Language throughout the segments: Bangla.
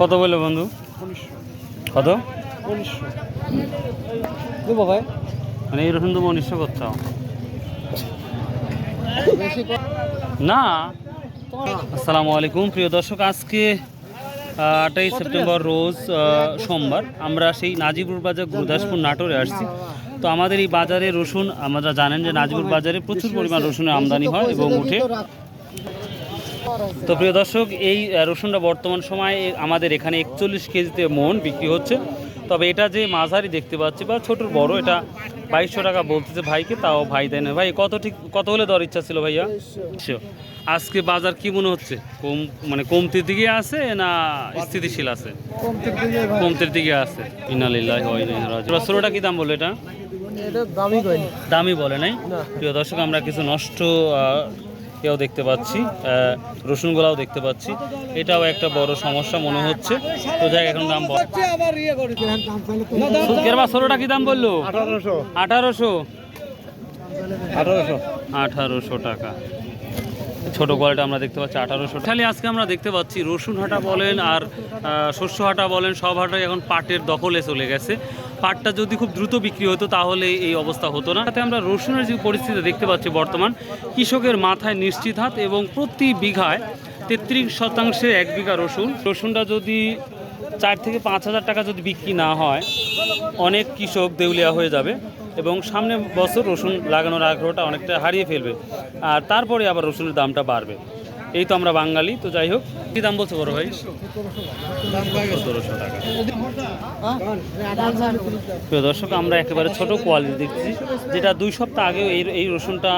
কত বলল বন্ধু? কত? ভাই মানে এই রসুন তো উনিশশো করতে না। আসসালামু আলাইকুম। প্রিয় দর্শক আজকে আটাই সেপ্টেম্বর রোজ সোমবার আমরা সেই নাজিপুর বাজার গুরুদাসপুর নাটোরে আসছি। তো আমাদের এই বাজারে রসুন আমরা জানেন যে নাজিপুর বাজারে প্রচুর পরিমাণ রসুনের আমদানি হয় এবং উঠে। তো প্রিয় দর্শক এই রসুনটা বর্তমান সময়ে আমাদের এখানে একচল্লিশ কেজিতে মন বিক্রি হচ্ছে। তবে এটা যে মাঝারি দেখতে পাচ্ছি বা ছোট বড় এটা বাইশশো টাকা বলতেছে ভাইকে তাও ভাই দেয় না। ভাই কত ঠিক কত হলে দেওয়ার ইচ্ছা ছিল ভাইয়া? আজকে বাজার কি মনে হচ্ছে? কম মানে কমতির দিকে আছে না স্থিতিশীল আছে? কমতির দিকে আছে। ষোলোটা কি দাম বলল এটা? দামি বলে নাই? প্রিয় দর্শক আমরা কিছু নষ্ট এও দেখতে পাচ্ছি আহ, রসুনগুলাও দেখতে পাচ্ছি। এটাও একটা বড় সমস্যা মনে হচ্ছে। তো যাই এখন দাম কেরবা ষোলোটা কি দাম বলল? আঠারোশো। আঠারোশো? আঠারোশো। টাকা। ছোট কোয়ালিটি আমরা দেখতে পাচ্ছি আঠারোশো খালি আজকে আমরা দেখতে পাচ্ছি রসুন হাটা বলেন আর আহ, শস্য হাটা বলেন সব হাটাই এখন পাটের দখলে চলে গেছে। পাটটা যদি খুব দ্রুত বিক্রি হতো, তাহলে এই অবস্থা হতো না। তাতে আমরা রসুনের যে পরিস্থিতি দেখতে পাচ্ছি বর্তমান, কৃষকের মাথায় নিশ্চিত হাত এবং প্রতি বিঘায় তেত্রিশ শতাংশে এক বিঘা রসুন। রসুনটা যদি চার থেকে পাঁচ হাজার টাকা যদি বিক্রি না হয়, অনেক কৃষক দেউলিয়া হয়ে যাবে এবং সামনে বছর রসুন লাগানোর আগ্রহটা অনেকটা হারিয়ে ফেলবে। আর তারপরে আবার রসুনের দামটা বাড়বে। এই তো আমরা বাঙালি, তো যাই হোক। কী দাম বলছো বড় ভাই? প্রিয় দর্শক, আমরা একেবারে ছোট কোয়ালিটি দেখছি, যেটা দুই সপ্তাহ আগেও এই এই রসুনটা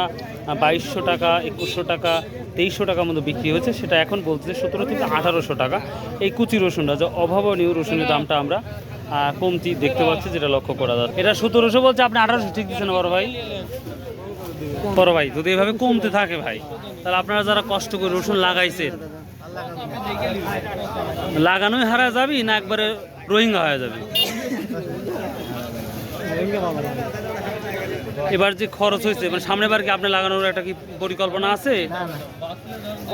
বাইশশো টাকা, একুশশো টাকা, তেইশশো টাকার মতো বিক্রি হয়েছে, সেটা এখন বলতেছে সতেরো থেকে আঠারোশো টাকা। এই কুচি রসুনটা, যে অভাবনীয় রসুনের দামটা আমরা কমতি দেখতে পাচ্ছি, যেটা লক্ষ্য করা যাচ্ছে। এটা সতেরোশো বলছে, আপনি আঠারোশো ঠিক দিচ্ছেন বড় ভাই? বড় ভাই যদি এভাবে কমতে থাকে ভাই তাহলে আপনারা যারা কষ্ট করে রসুন লাগাইছেন লাগানোই হারা যাবি না একবারে রোহিঙ্গা হয়ে যাবে? এবার যে খরচ হয়েছে মানে সামনে বার কি আপনি লাগানোর একটা কি পরিকল্পনা আছে?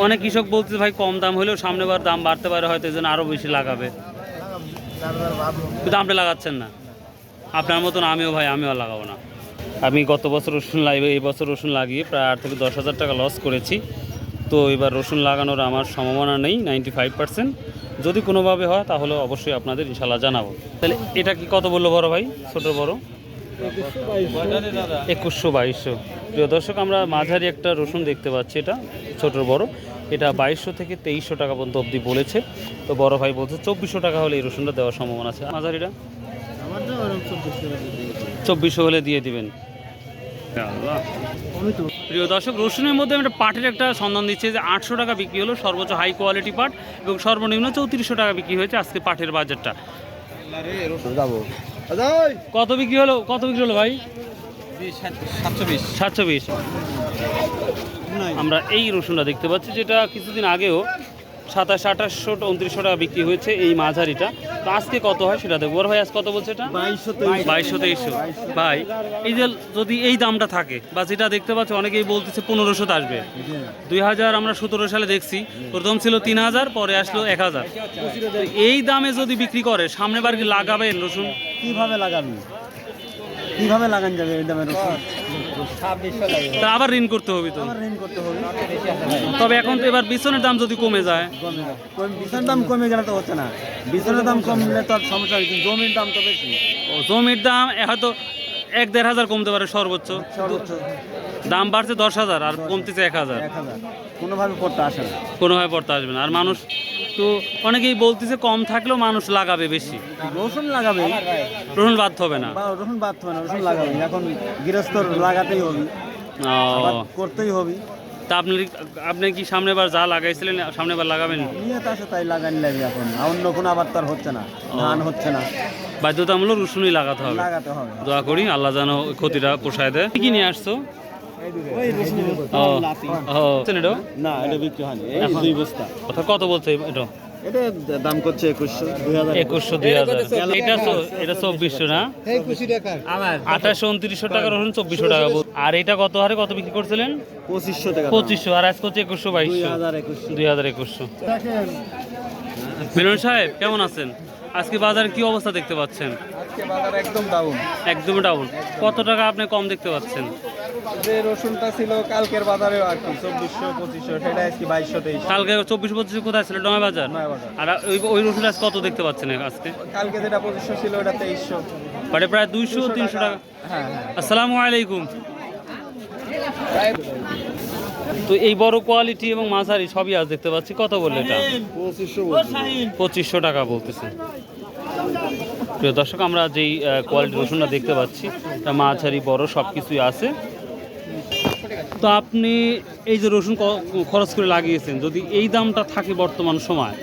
অনেক কৃষক বলছে ভাই কম দাম হলেও সামনে বার দাম বাড়তে পারে হয়তো এই জন্য আরও বেশি লাগাবে। কিন্তু আপনি লাগাচ্ছেন না। আপনার মতন আমিও ভাই আমিও লাগাবো না। আমি গত বছর রসুন লাগিয়ে এই বছর রসুন লাগিয়ে প্রায় আট থেকে দশ হাজার টাকা লস করেছি। তো এবার রসুন লাগানোর আমার সম্ভাবনা নেই নাইনটি ফাইভ পার্সেন্ট যদি কোনোভাবে হয় তাহলে অবশ্যই আপনাদের ইনশাল্লাহ জানাব। তাহলে এটা কি কত বলল বড় ভাই? ছোটো বড়? একুশশো বাইশশো। প্রিয় দর্শক আমরা মাঝারি একটা রসুন দেখতে পাচ্ছি এটা ছোট বড়। এটা বাইশশো থেকে তেইশশো টাকা পর্যন্ত অবধি বলেছে। তো বড় ভাই বলছে চব্বিশশো টাকা হলে এই রসুনটা দেওয়ার সম্ভাবনা আছে। মাঝারিটা? চব্বিশশো হলে দিয়ে দিবেন। প্রিয় দর্শক রসুনের মধ্যে আমরা পাটের একটা সন্ধান দিচ্ছে যে আটশো টাকা বিক্রি হলো সর্বোচ্চ হাই কোয়ালিটি পাট এবং সর্বনিম্ন চৌত্রিশশো টাকা বিক্রি হয়েছে আজকে পাটের বাজারটা। যাব কত বিক্রি হলো? কত বিক্রি হলো ভাই? সাতশো বিশ। আমরা এই রসুনটা দেখতে পাচ্ছি যেটা কিছুদিন আগেও সাতাশ, আঠাশশো উনত্রিশশো টাকা বিক্রি হয়েছে এই মাঝারিটা। তো আজকে কত হয় সেটা দেখব। ভাই আজ কত বলছে এটা? বাইশশো তেইশশো। ভাই, এই যে যদি এই দামটা থাকে, বা যেটা দেখতে পাচ্ছ, অনেকেই বলতেছে পনেরোশোতে আসবে। দুই হাজার আমরা সতেরো সালে দেখছি, প্রথম ছিল তিন হাজার, পরে আসলো এক হাজার। এই দামে যদি বিক্রি করে, সামনে বার কি লাগাবেন রসুন? কীভাবে লাগাবি কীভাবে লাগান যাবে এই দামের উপর? তা আবার ঋণ করতে হবে তো। ঋণ করতে হবে। তবে এখন তো এবার বিছনের দাম যদি কমে যায়। কমে। কম- দাম কমে গেলে তো হচ্ছে না। বিছনের দাম কমলে তো আর সমস্যা হচ্ছে জমির দাম তো বেশি। জমির দাম হয়তো এক দেড় হাজার কমতে পারে সর্বোচ্চ। সর্বোচ্চ। দাম বাড়ছে দশ হাজার আর কমতেছে এক হাজার। কোনোভাবে পড়তে আসে না। কোনোভাবে পড়তে আসবে না। আর মানুষ তো অনেকেই বলতেছে কম থাকলেও মানুষ লাগাবে বেশি। রসুন লাগাবে। রসুন বাদ হবে না। রসুন বাদ হবে না রসুন লাগাবে এখন গৃহস্থর লাগাতেই হবে। করতেই হবে। তা আপনি আপনি কি সামনে বার যা লাগাইছিলেন সামনে বার লাগাবেন? নিয়ে তো আছে তাই লাগানি লাগবে এখন। অন্য কোনো আবার তার হচ্ছে না। ধান হচ্ছে না। বাধ্যতামূলক রসুনই লাগাতে হবে। লাগাতে হবে। দোয়া করি আল্লাহ যেন ক্ষতিটা পোষায় দেয়। কি নিয়ে আসছো? কত বলছে উনত্রিশশো টাকা রসুন চব্বিশশো টাকা আর এটা কত হারে কত বিক্রি করছিলেন পঁচিশশো পঁচিশশো আর আজকে হচ্ছে একুশশো বাইশশো দুই হাজার একুশশো মিলন সাহেব কেমন আছেন আজকে বাজারে কি অবস্থা দেখতে পাচ্ছেন আজকে বাজার একদম ডাউন একদম ডাউন কত টাকা আপনি কম দেখতে পাচ্ছেন? যে রসুনটা ছিল কালকের বাজারেও আর কি চব্বিশশো পঁচিশশো সেটা আজকে বাইশশো তেইশ কালকে চব্বিশ পঁচিশে কোথায় ছিল? ডোমা বাজার? নয় বাজার। আর ওই ওই রসুন আজ কত দেখতে পাচ্ছেন আজকে? কালকে যেটা পঁচিশশো ছিল ওটা তেইশশো। মানে প্রায় দুইশো তিনশো টাকা। হ্যাঁ হ্যাঁ। আসসালামু আলাইকুম। তো এই বড় কোয়ালিটি এবং মাঝারি সবই আজ দেখতে পাচ্ছি। কত বললে এটা? পঁচিশশো পঁচিশশো টাকা বলতেছে। প্রিয় দর্শক আমরা যেই কোয়ালিটি রসুনটা দেখতে পাচ্ছি তা মাঝারি বড় সব কিছুই আছে। তো আপনি এই যে রসুন খরচ করে লাগিয়েছেন যদি এই দামটা থাকে বর্তমান সময়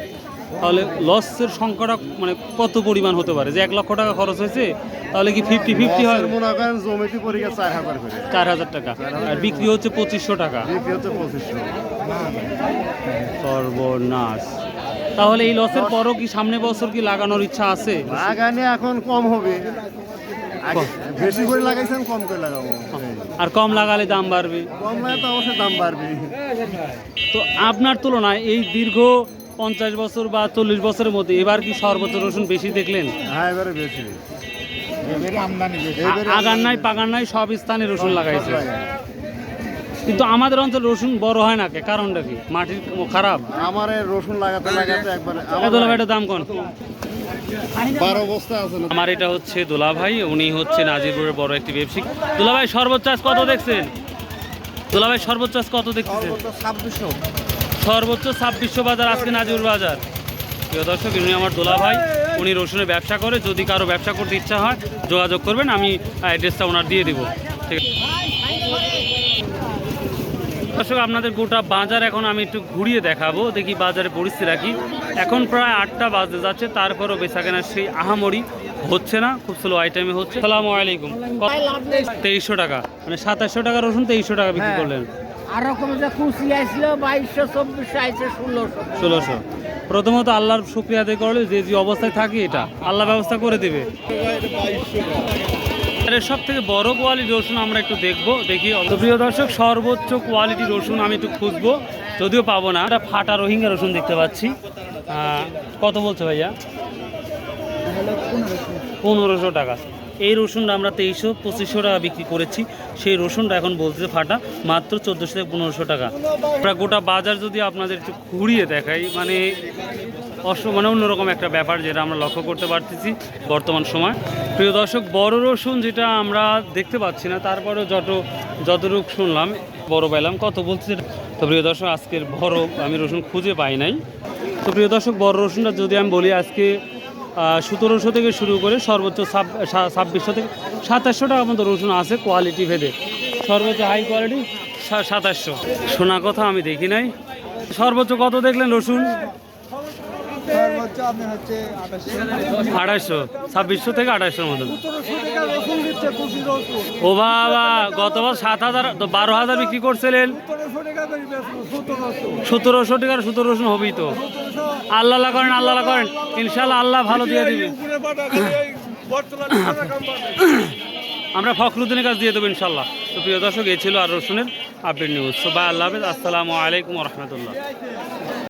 তাহলে লসের সংখ্যাটা মানে কত পরিমাণ হতে পারে? যে এক লক্ষ টাকা খরচ হয়েছে তাহলে কি ফিফটি ফিফটি হয়? মনে করেন জমিতে পরীক্ষা চার হাজার করে। চার হাজার টাকা। আর বিক্রি হচ্ছে পঁচিশশো টাকা। বিক্রি হচ্ছে পঁচিশশো। সর্বনাশ। তাহলে এই লসের পরও কি সামনে বছর কি লাগানোর ইচ্ছা আছে? বাগানে এখন কম হবে। বেশি করে লাগাইছেন কম করে লাগাবো। আর কম লাগালে দাম বাড়বে? কম লাগে তো অবশ্যই দাম বাড়বে। তো আপনার তুলনায় এই দীর্ঘ পঞ্চাশ বছর বা চল্লিশ বছরের মধ্যে এবার কি সর্বোচ্চ রসুন বেশি দেখলেন? হ্যাঁ এবারে বেশি। এবারে আমদানি বেশি। আ- আগান নাই পাগান নাই সব স্থানে রসুন লাগাইছে। কিন্তু আমাদের অঞ্চল রসুন বড় হয় না কে? কারণটা কি? মাটির খারাপ? আমার রসুন লাগাতে লাগাতে একবারে দাম কোন? আমার এটা হচ্ছে দোলা ভাই উনি হচ্ছে নাজিরপুরের বড় একটি ব্যবসায়িক। দোলা ভাই সর্বোচ্চ কত দেখছেন? দোলা ভাই সর্বোচ্চ কত দেখছেন ছাব্বিশশো। সর্বোচ্চ ছাব্বিশশো বাজার আজকে নাজির বাজার। প্রিয় দর্শক উনি আমার দোলা ভাই উনি রসুনের ব্যবসা করে যদি কারও ব্যবসা করতে ইচ্ছা হয় যোগাযোগ করবেন আমি অ্যাড্রেসটা ওনার দিয়ে দিব। ঠিক আছে। দর্শক আপনাদের গোটা বাজার এখন আমি একটু ঘুরিয়ে দেখাবো। দেখি বাজারে পরিস্থিতি রাখি এখন প্রায় আটটা বাজে যাচ্ছে তারপরও বেচা কেনা সেই আহামরি হচ্ছে না খুব স্লো আইটেমে হচ্ছে। সালামু আলাইকুম। তেইশশো টাকা মানে সাতাশশো টাকা রসুন তেইশশো টাকা বিক্রি করলেন। আর রকম কুচি আসলো বাইশশো চব্বিশশো আইছে ষোলোশো। ষোলোশো। প্রথমত আল্লাহর শুক্রিয়া আদায় করলে যে যে অবস্থায় থাকি এটা আল্লাহ ব্যবস্থা করে দেবে। সব থেকে বড় কোয়ালিটি রসুন আমরা একটু দেখব, দেখি। প্রিয় দর্শক, সর্বোচ্চ কোয়ালিটি রসুন আমি একটু খুঁজবো, যদিও পাবো না। একটা ফাটা রোহিঙ্গা রসুন দেখতে পাচ্ছি। কত বলছে ভাইয়া? পনেরোশো টাকা। এই রসুনটা আমরা তেইশশো, পঁচিশশো টাকা বিক্রি করেছি। সেই রসুনটা এখন বলছে ফাটা, মাত্র চোদ্দোশো থেকে পনেরোশো টাকা। আমরা গোটা বাজার যদি আপনাদের একটু ঘুরিয়ে দেখাই মানে অস মানে অন্যরকম একটা ব্যাপার যেটা আমরা লক্ষ্য করতে পারতেছি বর্তমান সময়। প্রিয় দর্শক, বড় রসুন যেটা আমরা দেখতে পাচ্ছি না, তারপরেও যত, যতটুকু শুনলাম, বড় পাইলাম, কত বলছে তো প্রিয় দর্শক, আজকের বড় আমি রসুন খুঁজে পাই নাই। তো প্রিয় দর্শক, বড় রসুনটা যদি আমি বলি, আজকে সতেরোশো থেকে শুরু করে সর্বোচ্চ ছাব- ছাব্বিশশো থেকে সাতাশশো টাকা পর্যন্ত রসুন আছে কোয়ালিটি ভেদে। সর্বোচ্চ হাই কোয়ালিটি সাতাশশো। শোনা কথা আমি দেখি নাই। সর্বোচ্চ কত দেখলেন রসুন সর্বোচ্চ আপনার হচ্ছে আঠাশশো আড়াইশো ছাব্বিশশো থেকে আড়াইশোর মতন ও বাবা গতবার সাত হাজার তো বারো হাজার বিক্রি করছিলেন। সতেরোশো টাকা করে বেচবো সতেরোশো। হবেই তো। আল্লাহ করেন আল্লাহ করেন। ইনশাল্লাহ আল্লাহ ভালো দিয়ে দিবে। আমরা ফখরুদ্দিনের কাছে দিয়ে দেবো ইনশাল্লাহ তো প্রিয় দর্শক এ ছিল আর রসুনের আপডেট নিউজ বা আল্লাহ হাফেজ। আসসালামু আলাইকুম রহমতুল্লাহ।